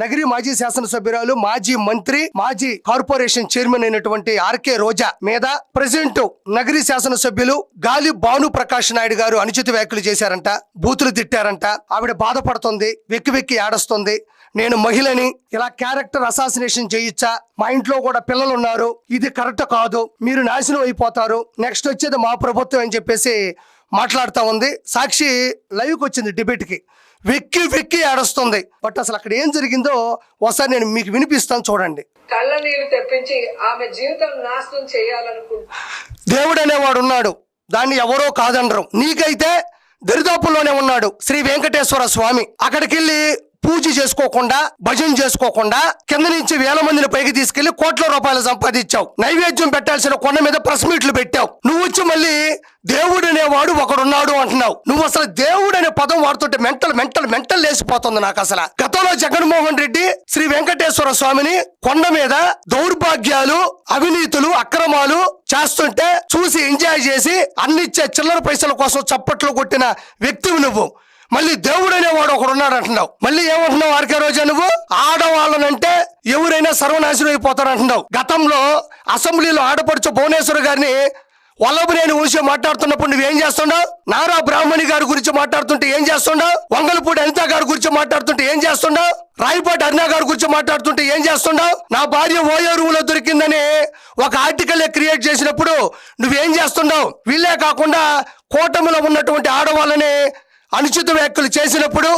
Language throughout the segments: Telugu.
నగరి మాజీ శాసనసభ్యురాలు మాజీ మంత్రి మాజీ కార్పొరేషన్ చైర్మన్ అయినటువంటి ఆర్కే రోజా మీద ప్రెసిడెంట్ నగరి శాసనసభ్యులు గాలి భాను ప్రకాష్ నాయుడు గారు అనుచిత వ్యాఖ్యలు చేశారంట బూతులు తిట్టారంట. ఆవిడ బాధపడుతుంది వెక్కి వెక్కి ఏడుస్తుంది. నేను మహిళని ఇలా క్యారెక్టర్ అసాసినేషన్ చేయొచ్చా మా ఇంట్లో కూడా పిల్లలు ఉన్నారు ఇది కరెక్ట్ కాదు మీరు నాశనం అయిపోతారు నెక్స్ట్ వచ్చేది మా ప్రభుత్వం అని చెప్పేసి మాట్లాడుతూ ఉంది. సాక్షి లైవ్కి వచ్చింది డిబేట్కి. వెక్కి వెక్కి ఏడుస్తుంది. బట్ అసలు అక్కడ ఏం జరిగిందో ఒకసారి నేను మీకు వినిపిస్తాను చూడండి. కళ్ళ నీళ్ళు తెప్పించి ఆమె జీవితం నాశనం చేయాలనుకుంటున్నా దేవుడు అనేవాడు ఉన్నాడు. దాన్ని ఎవరో కాదనరు నీకైతే దరిదాపుల్లోనే ఉన్నాడు. శ్రీ వెంకటేశ్వర స్వామి. అక్కడికి వెళ్ళి పూజ చేసుకోకుండా భజన చేసుకోకుండా కింద నుంచి వేల మందిని పైకి తీసుకెళ్ళి కోట్ల రూపాయలు సంపాదించావు. నైవేద్యం పెట్టాల్సిన కొండ మీద ప్రెస్ మీట్లు పెట్టావు. నువ్వు వచ్చి మళ్ళీ దేవుడు అనేవాడు ఒకడున్నాడు అంటున్నావు. నువ్వు అసలు దేవుడు అనే పదం వాడుతుంటే మెంటల్ మెంటల్ మెంటల్ లేసిపోతుంది నాకు అసలు. గతంలో జగన్మోహన్ రెడ్డి శ్రీ వెంకటేశ్వర స్వామిని కొండ మీద దౌర్భాగ్యాలు అవినీతులు అక్రమాలు చేస్తుంటే చూసి ఎంజాయ్ చేసి అన్నిచ్చే చిల్లర పైసల కోసం చప్పట్లు కొట్టిన వ్యక్తివి నువ్వు. మళ్ళీ దేవుడు అనేవాడు ఒకడు ఉన్నాడు అంటున్నావు. మళ్ళీ ఏమంటున్నావు ఆర్కే రోజా నువ్వు? ఆడవాళ్ళనంటే ఎవరైనా సర్వనాశనం అయిపోతారు అంటున్నావు గతంలో అసెంబ్లీలో ఆడపడుచు భువనేశ్వర్ గారిని వల్లభనేని ఊసి మాట్లాడుతున్నప్పుడు నువ్వేం చేస్తున్నావు నారా బ్రాహ్మణి గారి గురించి మాట్లాడుతుంటే ఏం చేస్తున్నావు వంగలపూడి అనిత గారి గురించి మాట్లాడుతుంటే ఏం చేస్తున్నావు రాయపాటి అన్నా గారి గురించి మాట్లాడుతుంటే ఏం చేస్తున్నావు నా భార్య ఓయో దొరికిందని ఒక ఆర్టికల్ క్రియేట్ చేసినప్పుడు నువ్వేం చేస్తున్నావు వీళ్ళే కాకుండా కూటమిలో ఉన్నటువంటి ఆడవాళ్ళని అనుచిత వ్యాఖ్యలు చేసినప్పుడు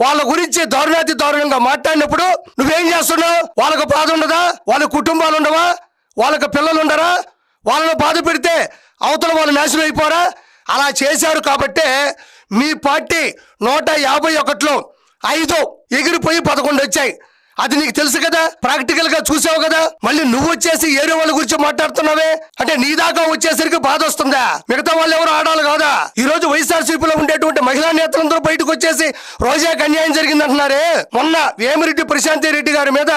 వాళ్ళ గురించి దారుణాతి దారుణంగా మాట్లాడినప్పుడు నువ్వేం చేస్తున్నావు? వాళ్ళకు బాధ ఉండదా? వాళ్ళ కుటుంబాలు ఉండవా? వాళ్ళకి పిల్లలు ఉండరా? వాళ్ళని బాధ పెడితే అవతల వాళ్ళు నాశనం అయిపోరా? అలా చేశారు కాబట్టే మీ పార్టీ నూట యాభై ఒకటిలో ఐదు ఎగిరిపోయి పదకొండు వచ్చాయి. అది నీకు తెలుసు కదా? ప్రాక్టికల్గా చూసావు కదా? మళ్ళీ నువ్వు వచ్చేసి ఏరే వాళ్ళ గురించి మాట్లాడుతున్నావే? అంటే నీ దాకా వచ్చేసరికి బాధ వస్తుందా? మిగతా వాళ్ళు ఎవరు ఆడాలి కాదా? ఈ రోజు వైఎస్ఆర్సీపీలో ఉండేటువంటి మహిళా నేతలందరూ బయటకు వచ్చేసి రోజాకి అన్యాయం జరిగిందంటున్నారే? మొన్న వేమిరెడ్డి ప్రశాంతి రెడ్డి గారి మీద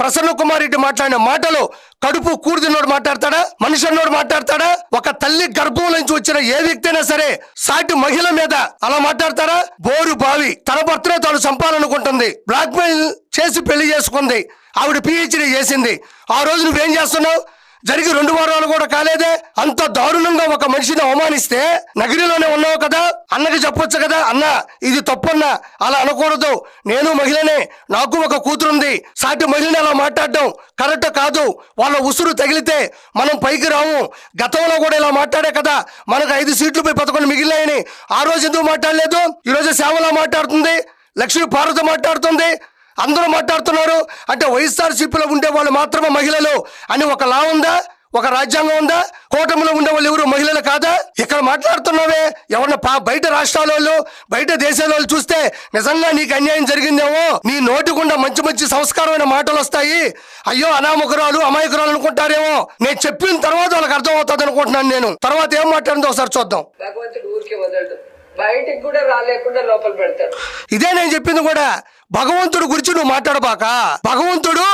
ప్రసన్న కుమార్ రెడ్డి మాట్లాడిన మాటలు కడుపు కూడుతున్నోడు మాట్లాడతాడా? మనిషి అన్నోడు మాట్లాడతాడా? ఒక తల్లి గర్భం నుంచి వచ్చిన ఏ వ్యక్తి అయినా సరే సాటి మహిళ మీద అలా మాట్లాడతారా బోరు బావి. తన భర్తనే తాను చంపాలనుకుంటుంది. బ్లాక్ మెయిల్ చేసి పెళ్ళి చేసుకుంది. ఆవిడ పిహెచ్డి చేసింది. ఆ రోజు నువ్వేం చేస్తున్నావు? జరిగి రెండు వారాలు కూడా కాలేదే. అంత దారుణంగా ఒక మనిషిని అవమానిస్తే నగిరిలోనే ఉన్నావు కదా? అన్నకి చెప్పొచ్చు కదా? అన్న ఇది తప్పన్న. అలా అనకూడదు. నేను మహిళనే నాకు ఒక కూతురుంది. సాటి మహిళని అలా మాట్లాడడం కరెక్ట్ కాదు. వాళ్ళ ఉసురు తగిలితే మనం పైకి రాము. గతంలో కూడా ఇలా మాట్లాడే కదా? మనకు ఐదు సీట్లు పోయి పదకొండు మిగిలినాయని. ఆ రోజు ఎందుకు మాట్లాడలేదు? ఈరోజు సేవలా మాట్లాడుతుంది? లక్ష్మీ పార్వతి మాట్లాడుతుంది? అందరూ మాట్లాడుతున్నారు. అంటే వైఎస్ఆర్సీపీలో ఉండే వాళ్ళు మాత్రమే మహిళలు అని ఒక లా ఉందా? ఒక రాజ్యాంగం ఉందా? కూటమిలో ఉండే వాళ్ళు ఎవరు? మహిళలు కాదా? ఇక్కడ మాట్లాడుతున్నావే. ఎవరన్నా బయట రాష్ట్రాల వాళ్ళు బయట దేశాల వాళ్ళు చూస్తే నిజంగా నీకు అన్యాయం జరిగిందేమో? నీ నోటి గుండా మంచి మంచి సంస్కారమైన మాటలు వస్తాయి. అయ్యో అనామకురాలు అమాయకురాలు అనుకుంటారేమో? నేను చెప్పిన తర్వాత వాళ్ళకి అర్థం అవుతుంది అనుకుంటున్నాను నేను. తర్వాత ఏం మాట్లాడిందో ఒకసారి చూద్దాం. భగవంతుడు ఊరికి వదలడు. బయటికి కూడా రాలేకుండా లోపల పెడతాడు. ఇదే నేను చెప్పింది కూడా. భగవంతుడు గురించి నువ్వు మాట్లాడబాక. భగవంతుడు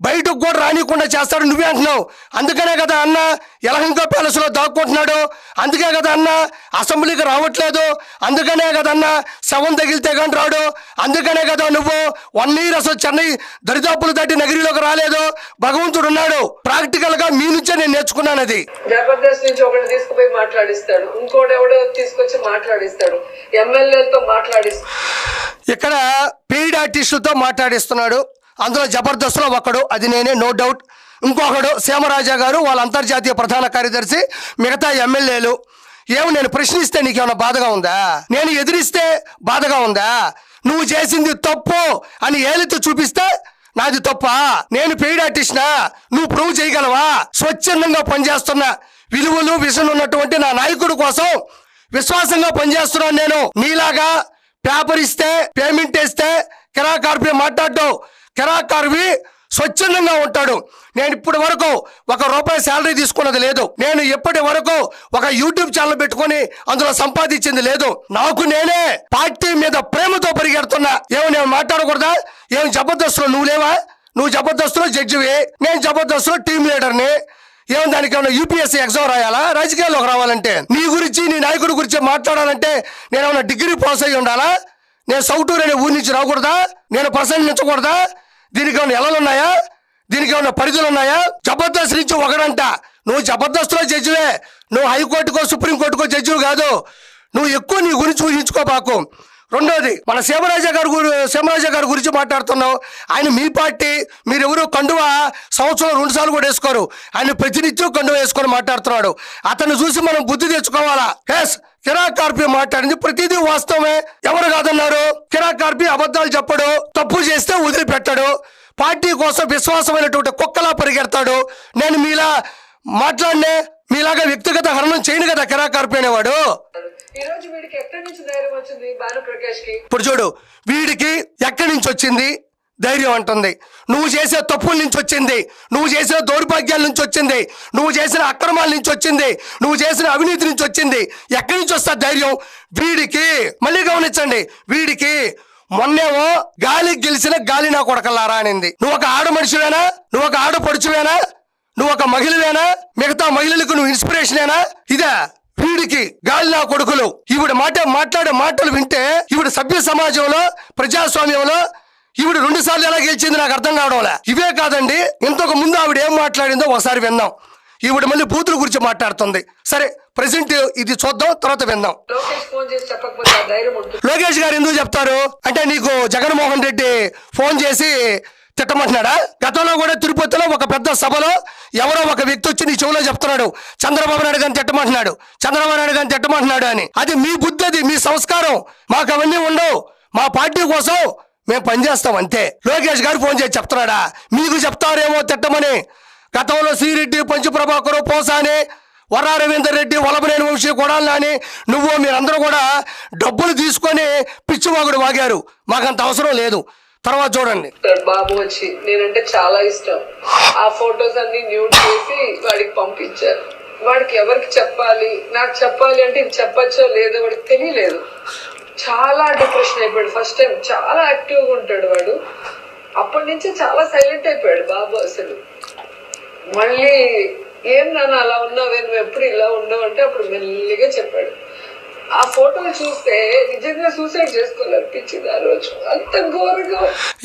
బయటకు కూడా రానికుండా చేస్తాడు. నువ్వే అంటున్నావు. అందుకనే కదా అన్న యలహంక ప్యాలెస్లో దాక్కుంటున్నాడు. అందుకే కదా అన్న అసెంబ్లీకి రావట్లేదు. అందుకనే కదా అన్న శవం తగిలితే కానీ రాడు. అందుకనే కదా నువ్వు వన్ ఇయర్ అసలు చెన్నై దరిదాపులు దాటి నగరిలోకి రాలేదు. భగవంతుడు ఉన్నాడు. ప్రాక్టికల్గా మీ నుంచే నేను నేర్చుకున్నాను అది. జబర్దస్త్ నుంచి ఒకటి తీసుకుపోయి మాట్లాడిస్తాడు. ఇంకోటి ఎవడో తీసుకొచ్చి మాట్లాడిస్తాడు. ఎమ్మెల్యేలతో మాట్లాడిస్తాడు. ఇక్కడ పెయిడ్ ఆర్టిస్టులతో మాట్లాడిస్తున్నాడు. అందులో జబర్దస్త్లో ఒకడు అది నేనే నో డౌట్ ఇంకొకడు సీమరాజా గారు వాళ్ళ అంతర్జాతీయ ప్రధాన కార్యదర్శి మిగతా ఎమ్మెల్యేలు. ఏమి నేను ప్రశ్నిస్తే నీకేమైనా బాధగా ఉందా? నేను ఎదిరిస్తే బాధగా ఉందా? నువ్వు చేసింది తప్పు అని ఏలితో చూపిస్తే నాది తప్ప? నేను పెయిడ్ ఆర్టిస్ట్నా నువ్వు ప్రూవ్ చేయగలవా? స్వచ్ఛందంగా పనిచేస్తున్న విలువలు విషయం ఉన్నటువంటి నా నాయకుడి కోసం విశ్వాసంగా పనిచేస్తున్నాను నేను. నీలాగా పేపర్ ఇస్తే పేమెంట్ ఇస్తే కిరాకార్పి మాట్లాడటం కిరాకారువి స్వచ్ఛందంగా ఉంటాడు. నేను ఇప్పటి వరకు ఒక రూపాయి శాలరీ తీసుకున్నది లేదు. నేను ఇప్పటి వరకు ఒక యూట్యూబ్ ఛానల్ పెట్టుకొని అందులో సంపాదించింది లేదు. నాకు నేనే పార్టీ మీద ప్రేమతో పరిగెడుతున్నా. ఏమి నేను మాట్లాడకూడదా? ఏం జబర్దస్త్లో నువ్వు లేవా? నువ్వు జబర్దస్త్లో జడ్జివి. నేను జబర్దస్త్లో టీం లీడర్ని. ఏం దానికి ఏమైనా యూపీఎస్సీ ఎగ్జామ్ రాయాలా? రాజకీయాల్లోకి రావాలంటే. నీ గురించి నీ నాయకుడి గురించి మాట్లాడాలంటే నేను ఏమైనా డిగ్రీ పాస్ అయ్యి ఉండాలా? నేను సౌటూరు అనే ఊరి నుంచి రాకూడదా? నేను ప్రసంగించకూడదా? దీనికి ఏమైనా ఎలలు ఉన్నాయా? దీనికి ఏమైనా పరిధులు ఉన్నాయా? జబర్దస్త్ నుంచి ఒకడంట. నువ్వు జబర్దస్త్లో జడ్జివే. నువ్వు హైకోర్టుకో సుప్రీంకోర్టుకో జడ్జివి కాదు. నువ్వు ఎక్కువ నీ గురించి ఊహించుకోబాకు రెండోది మన సీమరాజా గారి గురి గారి గురించి మాట్లాడుతున్నావు. ఆయన మీ పార్టీ మీరెవరు కండువ సంవత్సరం రెండు సార్లు కూడా వేసుకోరు. ఆయన ప్రతినిత్యం కండువ వేసుకొని మాట్లాడుతున్నాడు. అతన్ని చూసి మనం బుద్ధి తెచ్చుకోవాలా? ఎస్ కిరాక్ కార్పి మాట్లాడింది. ప్రతిదీ వాస్తవమే. ఎవరు కాదన్నారు? కిరాక్ కార్పి అబద్ధాలు చెప్పడు తప్పు చేస్తే వదిలిపెట్టాడు. పార్టీ కోసం విశ్వాసమైనటువంటి కుక్కలా పరిగెడతాడు. నేను మీలా మాట్లాడినే మీలాగా వ్యక్తిగత హరణం చేయను కదా కిరాక్ కార్పి అనేవాడు. ఇప్పుడు చూడు వీడికి ఎక్కడి నుంచి వచ్చింది? ధైర్యం అంటుంది. నువ్వు చేసే తప్పుల నుంచి వచ్చింది. నువ్వు చేసిన దౌర్భాగ్యాల నుంచి వచ్చింది. నువ్వు చేసిన అక్రమాల నుంచి వచ్చింది. నువ్వు చేసిన అవినీతి నుంచి వచ్చింది. ఎక్కడి నుంచి వస్తా ధైర్యం? వీడికి. మళ్ళీ గమనించండి. వీడికి. మొన్నేమో గాలి గెలిచిన గాలి నా కొడకల్లారా అనింది. నువ్వు ఒక ఆడ మనిషివేనా? నువ్వు ఒక ఆడ పడుచువేనా? నువ్వు ఒక మహిళవేనా? మిగతా మహిళలకు నువ్వు ఇన్స్పిరేషనేనా? ఇదే. వీడికి గాలి నా కొడుకులు. ఈవిడ మాట మాట్లాడే మాటలు వింటే ఈవిడ సభ్య సమాజంలో ప్రజాస్వామ్యంలో ఈవిడ రెండు సార్లు ఎలా గెలిచింది నాకు అర్థం కావడంలే. ఇవే కాదండి ఇంతకు ముందు ఆవిడ ఏం మాట్లాడిందో ఒకసారి విందాం ఈవిడ మళ్ళీ బూతుల గురించి మాట్లాడుతుంది. సరే ప్రెసెంట్ ఇది చూద్దాం తర్వాత విందాం. లోకేష్ గారు ఎందుకు చెప్తారు? అంటే నీకు జగన్మోహన్ రెడ్డి ఫోన్ చేసి తిట్టమంటున్నాడా? గతంలో కూడా తిరుపతిలో ఒక పెద్ద సభలో ఎవరో ఒక వ్యక్తి వచ్చి నీ చెవిలో చెప్తున్నాడు చంద్రబాబు నాయుడు గారిని తిట్టమంటున్నాడు చంద్రబాబు నాయుడు గారిని తిట్టమంటున్నాడు అని. అది మీ బుద్ధి అది మీ సంస్కారం. మాకు అవన్నీ ఉండవు. మా పార్టీ కోసం మేము పనిచేస్తాం అంతే. లోకేష్ గారు ఫోన్ చేసి చెప్తున్నాడా? మీకు చెప్తారేమో తిట్టమని. గతంలో శ్రీరెడ్డి పంచు ప్రభాకరు పోసాని వరా రవీందర్ రెడ్డి వలభనేని వంశీ కొడాలని నువ్వు మీరందరూ కూడా డబ్బులు తీసుకొని పిచ్చివాగుడు వాగారు. మాకంత అవసరం లేదు. తర్వాత చూడండి. బాబు వచ్చి నేనంటే చాలా ఇష్టం. ఆ ఫొటోస్ అన్ని న్యూడ్ చేసి వాడికి పంపించారు. వాడికి ఎవరికి చెప్పాలి? నాకు చెప్పాలి అంటే చెప్పచ్చో లేదో వాడికి తెలియలేదు. చాలా డిప్రెషన్ అయిపోయాడు. ఫస్ట్ టైం చాలా యాక్టివ్గా ఉంటాడు వాడు. అప్పటి నుంచి చాలా సైలెంట్ అయిపోయాడు బాబు అసలు. మళ్ళీ ఏం నాన్న అలా ఉన్నావే? నువ్వు ఎప్పుడు ఇలా ఉండవు అంటే అప్పుడు మెల్లిగా చెప్పాడు. ఆ ఫోటోలు చూస్తే నిజంగా సూసైడ్ చేసుకోవాలనిపించింది ఆ రోజు. అంత ఘోరంగా.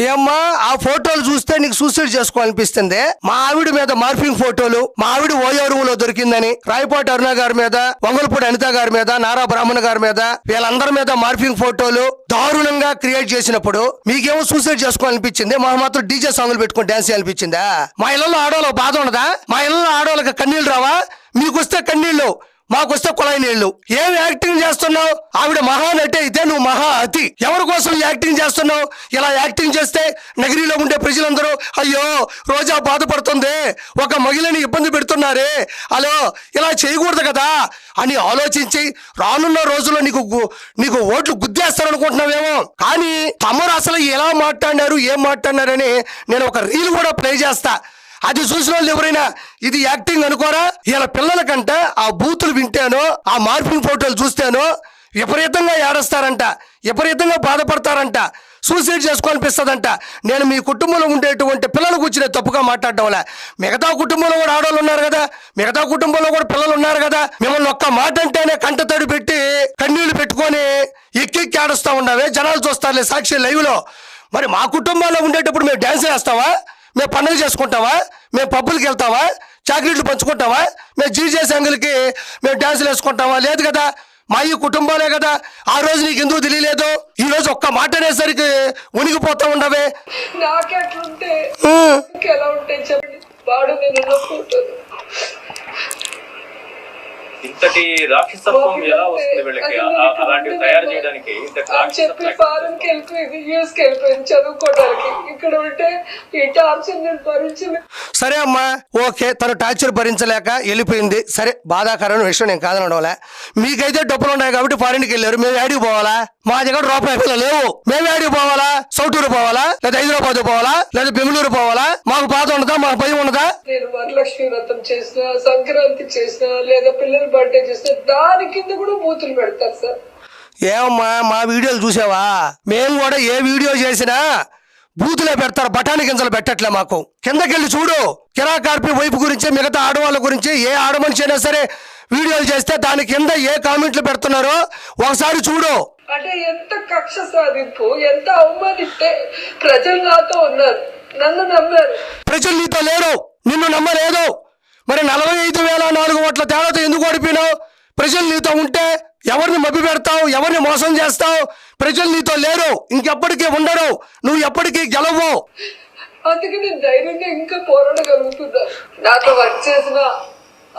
ఏమ్మా ఆ ఫోటోలు చూస్తే నీకు సూసైడ్ చేసుకోవాలనిపిస్తుంది? మా ఆవిడ మీద మార్ఫింగ్ ఫోటోలు మా ఆవిడ ఓయోరువులో దొరికిందని రాయపాటి అరుణ గారి మీద వంగలపూడి అనిత గారి మీద నారా బ్రాహ్మణ గారి మీద వీళ్ళందరి మీద మార్ఫింగ్ ఫోటోలు దారుణంగా క్రియేట్ చేసినప్పుడు మీకేమో సూసైడ్ చేసుకోవాలనిపించింది? మా మాత్రం డీజే సాంగ్లు పెట్టుకొని డాన్స్ చేయాలనిపించిందా? మా ఇళ్ళలో ఆడవాళ్ళకి బాధ ఉండదా? మా ఇళ్ళలో ఆడవాళ్ళకి కన్నీళ్ళు రావా? మీకు వస్తే కన్నీళ్ళు. మాకొస్తే కుళాయి నీళ్ళు ఏం యాక్టింగ్ చేస్తున్నావు? ఆవిడ మహానటి అయితే నువ్వు మహా అతి. ఎవరి కోసం యాక్టింగ్ చేస్తున్నావు? ఇలా యాక్టింగ్ చేస్తే నగరిలో ఉండే ప్రజలందరూ అయ్యో రోజా బాధపడుతుంది. ఒక మహిళని ఇబ్బంది పెడుతున్నారే. హలో ఇలా చేయకూడదు కదా. అని ఆలోచించి రానున్న రోజుల్లో నీకు నీకు ఓట్లు గుద్దేస్తారనుకుంటున్నావేమో. కానీ తమరు అసలు ఎలా మాట్లాడినారు ఏం మాట్లాడినారని నేను ఒక రీల్ కూడా ప్లే చేస్తా. అది చూసిన వాళ్ళు ఎవరైనా ఇది యాక్టింగ్ అనుకోరా? ఇలా పిల్లలకంట ఆ బూతులు వింటేనో ఆ మార్పింగ్ ఫోటోలు చూస్తేనో విపరీతంగా ఏడస్తారంట విపరీతంగా బాధపడతారంట సూసైడ్ చేసుకోవాలనిపిస్తుందంట. నేను మీ కుటుంబంలో ఉండేటువంటి పిల్లలకు వచ్చిన తప్పుగా మాట్లాడడం వల్ల. మిగతా కుటుంబంలో కూడా ఆడవాళ్ళు ఉన్నారు కదా మిగతా కుటుంబంలో కూడా పిల్లలు ఉన్నారు కదా మిమ్మల్ని ఒక్క మాట అంటేనే కంట తడి పెట్టి కన్నీళ్ళు పెట్టుకొని ఎక్కి ఎక్కి ఆడుస్తూ ఉన్నావే జనాలు చూస్తారులే సాక్షి లైవ్లో. మరి మా కుటుంబాల్లో ఉండేటప్పుడు మేము డ్యాన్స్ వేస్తావా? మేము పండుగ చేసుకుంటావా? మేము పబ్బులకి వెళ్తావా? చాక్లెట్లు పంచుకుంటావా? మేము జీజే సంగులకి మేము డ్యాన్సులు వేసుకుంటావా? లేదు కదా. మా ఈ కుటుంబాలే కదా. ఆ రోజు నీకు ఎందుకు తెలియలేదు? ఈ రోజు ఒక్క మాట అనేసరికి ఉనిగిపోతా ఉండవే. నాకెట్లుంటే ఉమ్. ఎలా ఉంటాయి చెప్పండి వాడు నేను నొప్పుకుంటాను ఇంతటి రాక్షసత్వం ఎలా వస్తుంది వీళ్ళకి? ఆ- అలాంటివి తయారు చేయడానికి చెప్పి ఫారెన్కి వెళ్ళిపోయింది యూఎస్కి వెళ్ళిపోయింది చదువుకోవడానికి. ఇక్కడ ఉంటే ఈ టార్చర్ నేను భరించలేదు సరే అమ్మా ఓకే తను టార్చర్ భరించలేక వెళ్ళిపోయింది. సరే బాధాకరమైన విషయం నేను కాదనడంలే. మీకైతే డబ్బులు ఉన్నాయి కాబట్టి ఫారిన్కి వెళ్ళారు. మేము యాడికి పోవాలా? మా దగ్గర రూపాయి పిల్లలు లేవు. మేము యాడికి పోవాలా? సౌటూరు పోవాలా? లేదా హైదరాబాద్ పోవాలా? లేదా బెంగళూరు పోవాలా? మాకు బాధ ఉండదా? మాకు భయం ఉండదా? నేను వరలక్ష్మి వ్రతం చేసిన సంక్రాంతి చేసిన లేదా పిల్లల బర్త్డే చేసిన దాని కింద కూడా బూతులు పెడతారు సార్. ఏమమ్మా మా వీడియోలు చూసావా? మేము కూడా ఏ వీడియో చేసినా బూతులే పెడతారు బఠానీ గింజలు పెట్టట్లే మాకు. కిందకెళ్ళి చూడు. కిరా కార్పి వైపు గురించి మిగతా ఆడవాళ్ళ గురించి ఏ ఆడమనిషి అయినా సరే వీడియోలు చేస్తే దాని కింద ఏ కామెంట్లు పెడుతున్నారో ఒకసారి చూడు. అంటే ఎంత కక్ష సాధింపు ఎంత అవమానిస్తే ప్రజలు నాతో ఉన్నారు. నన్ను నమ్మారు. ప్రజలు నీతో లేరు నిన్ను నమ్మలేదు. మరి నలభై ఐదు వేల నాలుగు ఓట్ల తేడాతో ఎందుకు ఓడిపోయినావు? ప్రజలు నీతో ఉంటే ఎవరిని మభ్య పెడతావు? ఎవరిని మోసం చేస్తావు? ప్రజలు నీతో లేరు ఇంకెప్పటికీ ఉండరు. నువ్వు ఎప్పటికీ గెలవు. అందుకే నేను ధైర్యంగా ఇంకా పోరాడగలుగుతున్నాను నాతో వర్క్ చేసిన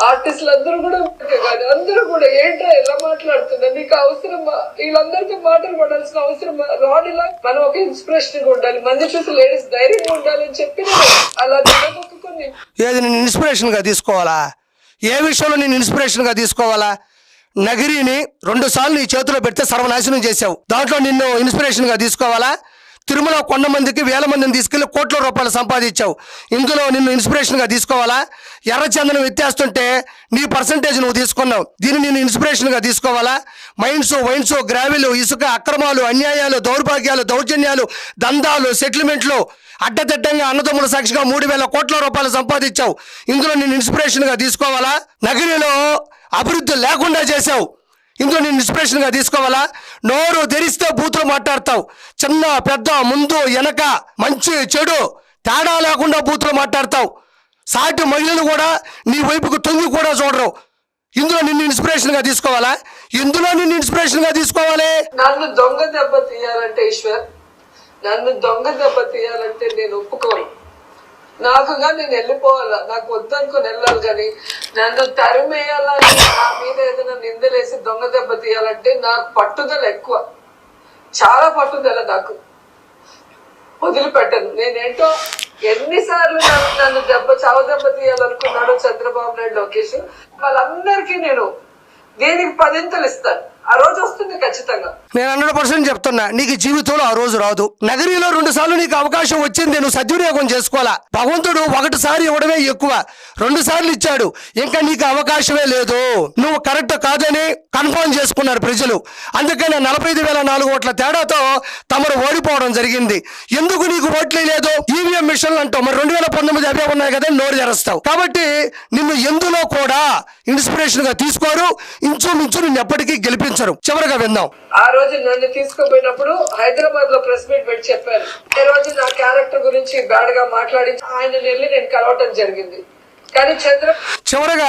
ఆర్టిస్టులు అందరూ కూడా ఒకే కాదు అందరూ కూడా ఏంట్రా ఎలా మాట్లాడుతున్నా నీకు అవసరమా? వీళ్ళందరితో మాటలు పడాల్సిన అవసరమా? రాడిలా మనం ఒక ఇన్స్పిరేషన్గా ఉండాలి. మంది చూసి లేడీస్ ధైర్యంగా ఉండాలని చెప్పి అలా నిలబొక్కుని ఏది నేను ఇన్స్పిరేషన్గా తీసుకోవాలా? ఏ విషయంలో నేను ఇన్స్పిరేషన్గా తీసుకోవాలా? నగిరిని రెండు సార్లు నీ చేతిలో పెడితే సర్వనాశనం చేశావు. దాంట్లో నిన్ను ఇన్స్పిరేషన్గా తీసుకోవాలా? తిరుమల కొండ మందికి వేల మందిని తీసుకెళ్ళి కోట్ల రూపాయలు సంపాదించావు. ఇందులో నిన్ను ఇన్స్పిరేషన్గా తీసుకోవాలా? ఎర్రచందనం ఎత్తేస్తుంటే నీ పర్సంటేజ్ నువ్వు తీసుకున్నావు. దీన్ని నేను ఇన్స్పిరేషన్గా తీసుకోవాలా? మైన్స్ వైన్స్ గ్రావెలు ఇసుక అక్రమాలు అన్యాయాలు దౌర్భాగ్యాలు దౌర్జన్యాలు దందాలు సెటిల్మెంట్లు అడ్డదిడ్డంగా అన్నదమ్ముల సాక్షిగా మూడు వేల కోట్ల రూపాయలు సంపాదించావు. ఇందులో నేను ఇన్స్పిరేషన్గా తీసుకోవాలా? నగరిలో అభివృద్ధి లేకుండా చేశావు. ఇందులో నేను ఇన్స్పిరేషన్గా తీసుకోవాలా? నోరు తెరిస్తే బూతులు మాట్లాడతావు. చిన్న పెద్ద ముందు వెనక మంచి చెడు తేడా లేకుండా బూతులు మాట్లాడతావు. సాటి మహిళలు కూడా నీ వైపుకు తొంగి కూడా చూడరు. ఇందులో నిన్ను ఇన్స్పిరేషన్గా తీసుకోవాలా? ఇందులో నిన్ను ఇన్స్పిరేషన్గా తీసుకోవాలి? నన్ను దొంగ దెబ్బ తీయాలంటే ఈశ్వర్ నన్ను దొంగ దెబ్బ తీయాలంటే నేను ఒప్పుకోను. నాకుగా నేను వెళ్ళిపోవాలా? నాకు వద్దనుకుని వెళ్ళాలి కానీ నన్ను తరిమేయాలని నా మీద ఏదైనా నిందలేసి దొంగ దెబ్బ తీయాలంటే నాకు పట్టుదల ఎక్కువ. చాలా పట్టుదల నాకు. వదిలిపెట్టను. నేనేంటో ఎన్నిసార్లు నన్ను నన్ను దెబ్బ చావ దెబ్బ తీయాలనుకున్నాడో చంద్రబాబు నాయుడు లోకేష్. వాళ్ళందరికీ నేను దీనికి పదింతలు ఇస్తాను. ఆ రోజు వస్తుంది ఖచ్చితంగా. నేను హండ్రెడ్ పర్సెంట్ చెప్తున్నా నీకు జీవితంలో ఆ రోజు రాదు. నగరీలో రెండు సార్లు నీకు అవకాశం వచ్చింది నువ్వు సద్వినియోగం చేసుకోవాలా? భగవంతుడు ఒకటిసారి ఇవ్వడమే ఎక్కువ. రెండు సార్లు ఇచ్చాడు ఇంకా నీకు అవకాశమే లేదు. నువ్వు కరెక్ట్ కాదని కన్ఫర్మ్ చేసుకున్నారు ప్రజలు. అందుకని నలభై ఐదు వేల నాలుగు ఓట్ల తేడాతో తమరు ఓడిపోవడం జరిగింది. ఎందుకు నీకు ఓట్లే లేదు? ఈవీఎం మిషన్లు అంటావు మరి రెండు వేల పంతొమ్మిది అవే ఉన్నాయి కదా నోరు తెరుస్తావు. కాబట్టి నిన్ను ఎందులో కూడా ఇన్స్పిరేషన్గా తీసుకోరు. ఇంచుమించు నిన్ను ఎప్పటికీ గెలిపించరు చివరిగా విందాం. ఆ రోజు నన్ను తీసుకుపోయినప్పుడు హైదరాబాద్లో ప్రెస్ మీట్ పెట్టి చెప్పాను ఈ రోజు నా క్యారెక్టర్ గురించి బ్యాడ్గా మాట్లాడి ఆయన వెళ్ళి నేను కలవటం జరిగింది. కానీ చంద్ర చివరగా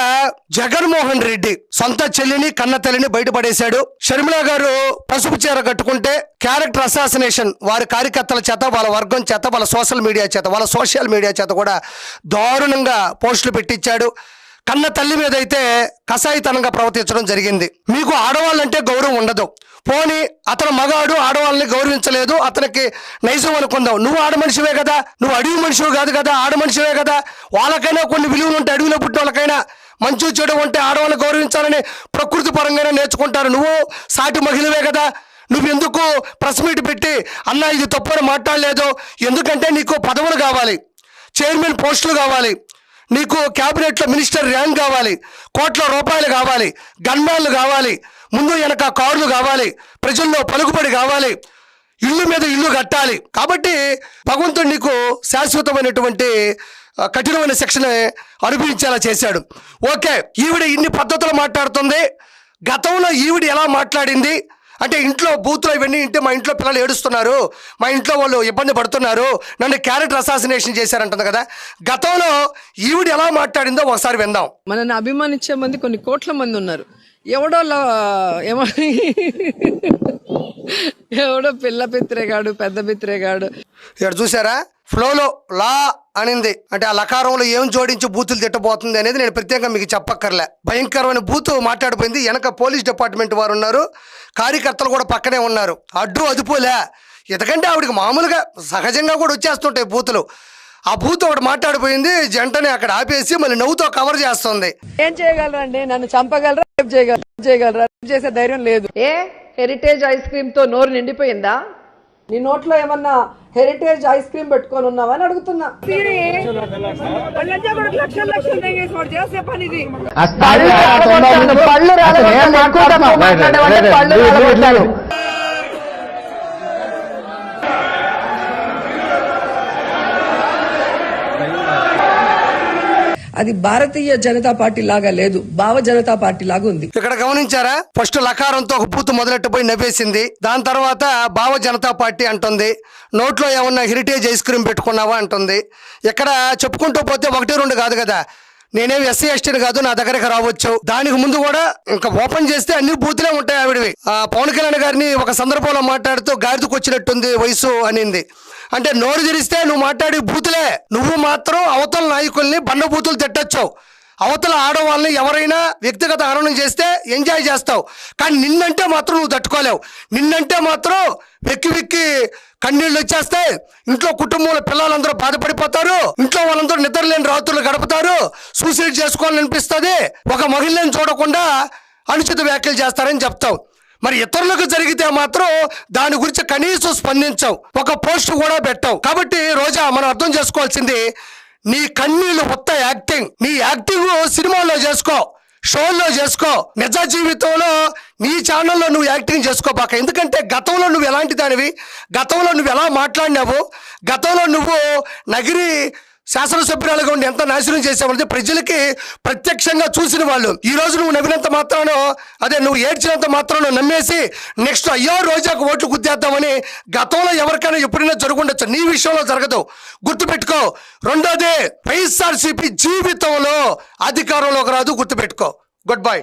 జగన్మోహన్ రెడ్డి సొంత చెల్లిని కన్న తల్లిని బయటపడేశాడు. షర్మిల గారు పసుపు చీర కట్టుకుంటే క్యారెక్టర్ అసాసినేషన్ వారి కార్యకర్తల చేత వాళ్ళ వర్గం చేత వాళ్ళ సోషల్ మీడియా చేత వాళ్ళ సోషల్ మీడియా చేత కూడా దారుణంగా పోస్టులు పెట్టించాడు. కన్న తల్లి మీద అయితే కసాయితనంగా ప్రవర్తించడం జరిగింది. మీకు ఆడవాళ్ళంటే గౌరవం ఉండదు. పోని అతను మగాడు ఆడవాళ్ళని గౌరవించలేదు అతనికి నైజం అనుకుందాం. నువ్వు ఆడ మనిషివే కదా నువ్వు అడవి మనిషివి కాదు కదా ఆడ మనిషివే కదా. వాళ్ళకైనా కొన్ని విలువలు ఉంటాయి అడవిలో పుట్టిన వాళ్ళకైనా. మంచి చెడు ఉంటే ఆడవాళ్ళని గౌరవించాలని ప్రకృతి పరంగానే నేర్చుకుంటారు. నువ్వు సాటి మహిళవే కదా. నువ్వు ఎందుకు ప్రెస్ మీట్ పెట్టి అన్న ఇది తప్పని మాట్లాడలేదు. ఎందుకంటే నీకు పదవులు కావాలి. చైర్మన్ పోస్టులు కావాలి. నీకు క్యాబినెట్లో మినిస్టర్ ర్యాంక్ కావాలి కోట్ల రూపాయలు కావాలి గన్మాన్లు కావాలి ముందు వెనక కార్లు కావాలి ప్రజల్లో పలుకుబడి కావాలి ఇల్లు మీద ఇల్లు కట్టాలి. కాబట్టి భగవంతుడు నీకు శాశ్వతమైనటువంటి కఠినమైన శిక్షణ అనుభవించేలా చేశాడు. ఓకే ఈవిడ ఇన్ని పద్ధతులు మాట్లాడుతుంది. గతంలో ఈవిడ ఎలా మాట్లాడింది? అంటే ఇంట్లో బూతులు ఇవన్నీ ఇంటే మా ఇంట్లో పిల్లలు ఏడుస్తున్నారు. మా ఇంట్లో వాళ్ళు ఇబ్బంది పడుతున్నారు. నన్ను క్యారెక్టర్ అసాసినేషన్ చేశారంటుంది కదా. గతంలో ఈవిడ ఎలా మాట్లాడిందో ఒకసారి విందాం. మనల్ని అభిమానించే మంది కొన్ని కోట్ల మంది ఉన్నారు. ఎవడో ఏమ ఎవడో పిల్ల పిత్రేగాడు పెద్ద పిత్రేగాడు. ఇక్కడ చూసారా ఫ్లోలో లా అనింది. అంటే ఆ లకారంలో ఏం జోడించి బూతులు తిట్టబోతుంది అనేది నేను ప్రత్యేకంగా మీకు చెప్పక్కర్లే. భయంకరమైన బూతు మాట్లాడిపోయింది. వెనక పోలీస్ డిపార్ట్మెంట్ వారు ఉన్నారు. కార్యకర్తలు కూడా పక్కనే ఉన్నారు. అడ్డు అదుపులే. ఎందుకంటే ఆవిడకి మామూలుగా సహజంగా కూడా వచ్చేస్తుంటాయి బూతులు. ఆ బూత్ ఒకటి మాట్లాడిపోయింది. జంటని అక్కడ ఆపేసి మళ్ళీ నవ్వుతో కవర్ చేస్తుంది. ఏం చేయగలరండి నన్ను చంపగలరా? రేప్ చేయగలరా? చేసే ధైర్యం లేదు. ఏ? హెరిటేజ్ ఐస్ క్రీమ్తో నోరు నిండిపోయిందా? నీ నోట్లో ఏమన్నా హెరిటేజ్ ఐస్ క్రీమ్ పెట్టుకొని ఉన్నావా అని అడుగుతున్నా. పళ్ళు అది భారతీయ జనతా పార్టీ లాగా లేదు భావ జనతా పార్టీ లాగా ఉంది. ఇక్కడ గమనించారా? ఫస్ట్ లకారంతో ఒక పూత మొదలెట్టిపోయి నవ్వేసింది. దాని తర్వాత భావ జనతా పార్టీ అంటుంది నోట్లో ఏమన్నా హెరిటేజ్ ఐస్ క్రీమ్ పెట్టుకున్నావా అంటుంది. ఇక్కడ చెప్పుకుంటూ పోతే ఒకటి రెండు కాదు కదా. నేనేం ఎస్సీ ఎస్టీని కాదు నా దగ్గరికి రావచ్చు. దానికి ముందు కూడా ఇంకా ఓపెన్ చేస్తే అన్ని బూతులే ఉంటాయి ఆవిడవి. ఆ పవన్ కళ్యాణ్ గారిని ఒక సందర్భంలో మాట్లాడుతూ గాడిదకు వచ్చినట్టుంది వయసు అనింది. అంటే నోరు తెరిస్తే నువ్వు మాట్లాడి బూతులే. నువ్వు మాత్రం అవతల నాయకుల్ని బండ బూతులు తిట్టచ్చు అవతల ఆడవాళ్ళని ఎవరైనా వ్యక్తిగత హరణం చేస్తే ఎంజాయ్ చేస్తావు. కానీ నిన్నంటే మాత్రం నువ్వు తట్టుకోలేవు. నిన్నంటే మాత్రం వెక్కి వెక్కి కన్నీళ్ళు వచ్చేస్తాయి ఇంట్లో కుటుంబంలో పిల్లలందరూ బాధపడిపోతారు. ఇంట్లో వాళ్ళందరూ నిద్ర లేని రాత్రులు గడుపుతారు. సూసైడ్ చేసుకోవాలని అనిపిస్తుంది ఒక మహిళని చూడకుండా అనుచిత వ్యాఖ్యలు చేస్తారని చెప్తావు. మరి ఇతరులకు జరిగితే మాత్రం దాని గురించి కనీసం స్పందించవు. ఒక పోస్ట్ కూడా పెట్టావు. కాబట్టి రోజా మనం అర్థం చేసుకోవాల్సింది నీ కన్నీళ్ళు మొత్తం యాక్టింగ్. నీ యాక్టింగ్ సినిమాల్లో చేసుకో షోల్లో చేసుకో నిజ జీవితంలో నీ ఛానల్లో నువ్వు యాక్టింగ్ చేసుకోబాక ఎందుకంటే గతంలో నువ్వు ఎలాంటి దానివి గతంలో నువ్వు ఎలా మాట్లాడినావు? గతంలో నువ్వు నగిరి శాసనసభ్యురాలుగా ఉండి ఎంత నాశనం చేసావంటే ప్రజలకి ప్రత్యక్షంగా చూసిన వాళ్ళు. ఈ రోజు నువ్వు నవ్వినంత మాత్రాన అదే నువ్వు ఏడ్చినంత మాత్రాన నమ్మేసి నెక్స్ట్ అయ్యో రోజాకు ఓట్లు గుద్దేద్దామని గతంలో ఎవరికైనా ఎప్పుడైనా జరుగుండొచ్చు. నీ విషయంలో జరగదు. గుర్తుపెట్టుకో రెండోది వైఎస్ఆర్సీపీ జీవితంలో అధికారంలోకి రాదు. గుర్తుపెట్టుకో. Good bye